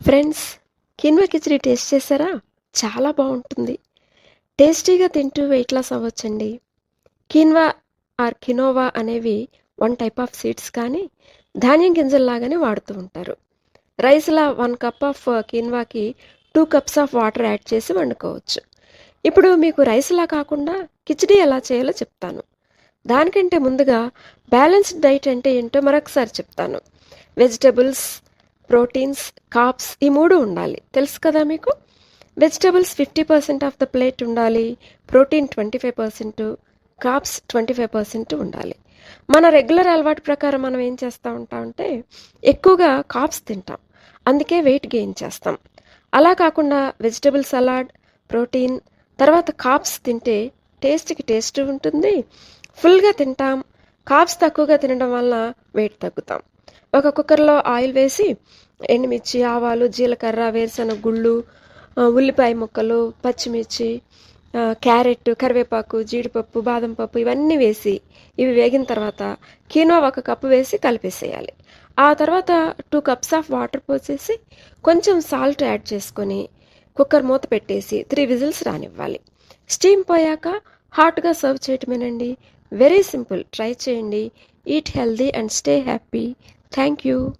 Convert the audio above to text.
Friends quinoa khichdi taste చేశారా? చాలా బాగుంటుంది. టేస్టీగా తింటూ వెయిట్ లాస్ అవ్వచ్చండి. కిన్వా ఆర్ కినోవా అనేవి వన్ టైప్ ఆఫ్ సీడ్స్ కానీ ధాన్యం గింజల్లాగానే వాడుతూ ఉంటారు. రైస్లా one cup of కిన్వాకి two cups of water add చేసి వండుకోవచ్చు. ఇప్పుడు మీకు రైస్లా కాకుండా కిచిడి ఎలా చేయాలో చెప్తాను. దానికంటే ముందుగా బ్యాలెన్స్డ్ డైట్ అంటే ఏంటో మరొకసారి చెప్తాను. వెజిటబుల్స్ ప్రోటీన్స్ కాప్స్ ఈ మూడు ఉండాలి. తెలుసు కదా మీకు? Vegetables fifty percent of the plate ఉండాలి protein twenty five percent carbs twenty five percent ఉండాలి. మన రెగ్యులర్ అలవాటు ప్రకారం మనం ఏం చేస్తూ ఉంటామంటే ఎక్కువగా కాప్స్ తింటాం. అందుకే వెయిట్ గెయిన్ చేస్తాం. అలా కాకుండా వెజిటబుల్ సలాడ్ ప్రోటీన్ తర్వాత కాప్స్ తింటే టేస్ట్కి టేస్ట్ ఉంటుంది. ఫుల్గా తింటాం. కాప్స్ తక్కువగా తినడం వల్ల వెయిట్ తగ్గుతాం. ఒక కుక్కర్లో ఆయిల్ వేసి ఎండుమిర్చి ఆవాలు జీలకర్ర వేరుశనగ గుళ్ళు ఉల్లిపాయ ముక్కలు పచ్చిమిర్చి క్యారెట్ కరివేపాకు జీడిపప్పు బాదం పప్పు ఇవన్నీ వేసి ఇవి వేగిన తర్వాత కీనో ఒక కప్పు వేసి కలిపేసేయాలి. ఆ తర్వాత టూ కప్స్ ఆఫ్ వాటర్ పోసేసి కొంచెం సాల్ట్ యాడ్ చేసుకొని కుక్కర్ మూత పెట్టేసి త్రీ విజిల్స్ రానివ్వాలి. స్టీమ్ పోయాక హాట్గా సర్వ్ చేయటమేనండి. Very simple. ట్రై చేయండి. Eat healthy and stay happy. Thank you.